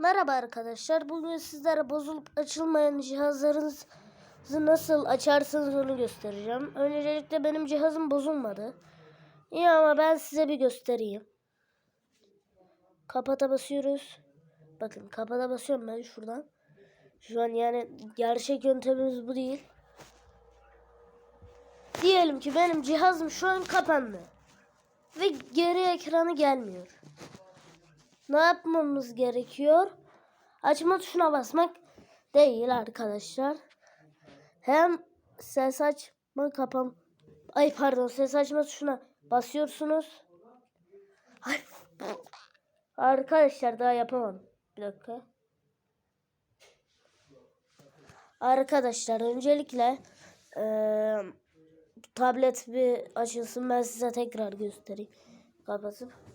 Merhaba arkadaşlar. Bugün sizlere bozulup açılmayan cihazlarınızı nasıl açarsınız onu göstereceğim. Öncelikle benim cihazım bozulmadı. İyi ama ben size bir göstereyim. Kapata basıyoruz. Bakın kapata basıyorum ben şuradan. Şu an yani gerçek yöntemimiz bu değil. Diyelim ki benim cihazım şu an kapandı. Ve geri ekranı gelmiyor ne yapmamız gerekiyor? Açma tuşuna basmak değil arkadaşlar. Hem ses açma kapam ay pardon ses açma tuşuna basıyorsunuz. Ay. Arkadaşlar daha yapamadım. Bir dakika. Arkadaşlar öncelikle eee, tablet bir açılsın ben size tekrar göstereyim. Kapatıp.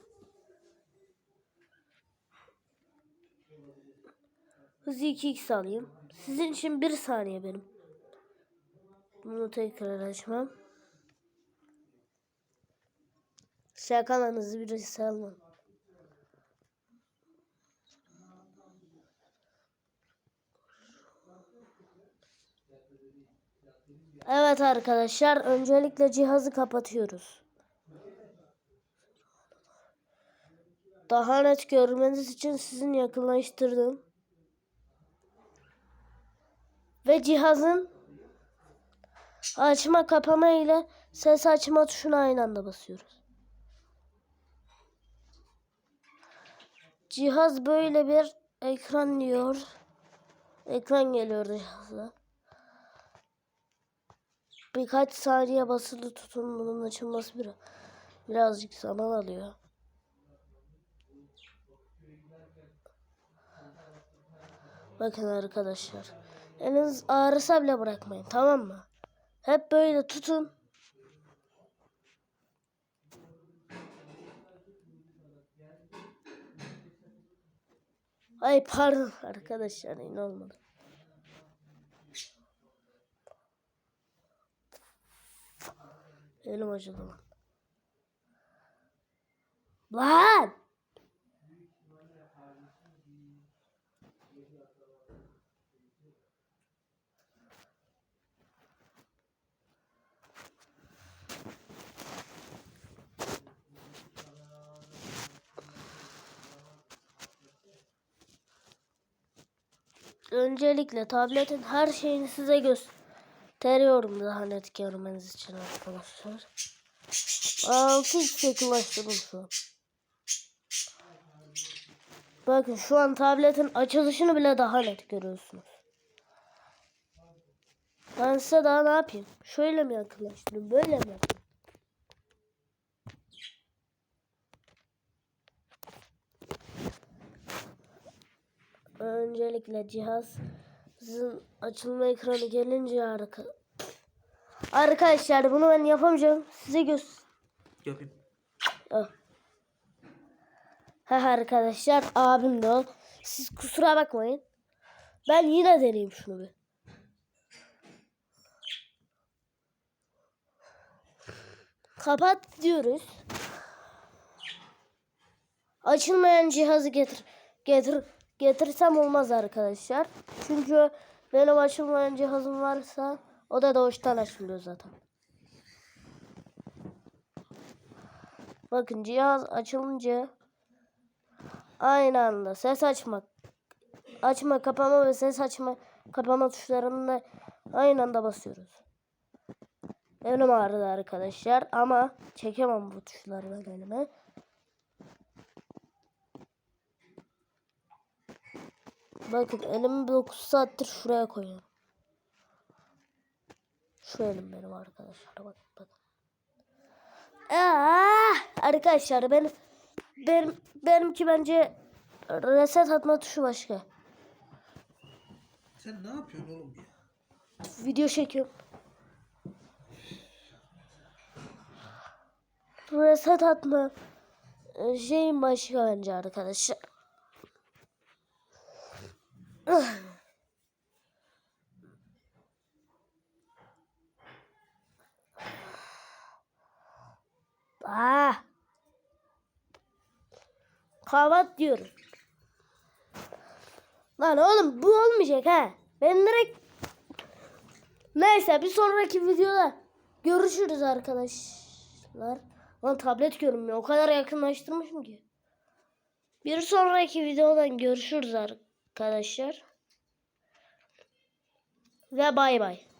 Hızı 2x alayım. Sizin için bir saniye benim. Bunu tekrar açmam. Şakalarınızı birisi almam. Evet arkadaşlar öncelikle cihazı kapatıyoruz. Daha net görmeniz için sizin yakınlaştırdım. Ve cihazın açma kapama ile ses açma tuşuna aynı anda basıyoruz. Cihaz böyle bir ekran diyor. Ekran geliyor cihaza. Birkaç saniye basılı tutun bunun açılması biraz birazcık zaman alıyor. Bakın arkadaşlar. Eliniz ağrısa bile bırakmayın tamam mı? Hep böyle tutun. Ay pardon arkadaşlar yine. Elim acıdı lan. Lan! Öncelikle tabletin her şeyini size gösteriyorum daha net görmeniz için arkadaşlar. 6 yakınlaştırdım şu an. Bakın şu an tabletin açılışını bile daha net görüyorsunuz. Ben size daha ne yapayım? Şöyle mi yakınlaştırayım? Böyle mi yapayım? Öncelikle cihazın açılma ekranı gelince arka... Arkadaşlar bunu ben yapamayacağım. Size göz... Yapayım. Ah. Ha arkadaşlar abim de o. Siz kusura bakmayın. Ben yine deneyeyim şunu bir. Kapat diyoruz. Açılmayan cihazı getir. Getir getirsem olmaz arkadaşlar. Çünkü benim açılmayan cihazım varsa o da doğuştan açılıyor zaten. Bakın cihaz açılınca aynı anda ses açmak açma kapama ve ses açma kapama tuşlarını aynı anda basıyoruz. Elim ağrıdı arkadaşlar ama çekemem bu tuşları ben elime. Bakın elimi 9 saattir şuraya koyuyorum. Şu elim benim arkadaşlar bakın bakın. Aa, arkadaşlar benim benim benimki bence reset atma tuşu başka. Sen ne yapıyorsun oğlum ya? Video çekiyorum. Reset atma e, şeyin başka bence arkadaşlar. Ah. Kavat diyorum. Lan oğlum bu olmayacak ha. Ben direkt Neyse bir sonraki videoda görüşürüz arkadaşlar. Lan tablet görünmüyor. O kadar yakınlaştırmışım ki. Bir sonraki videodan görüşürüz arkadaşlar. Ve bay bay.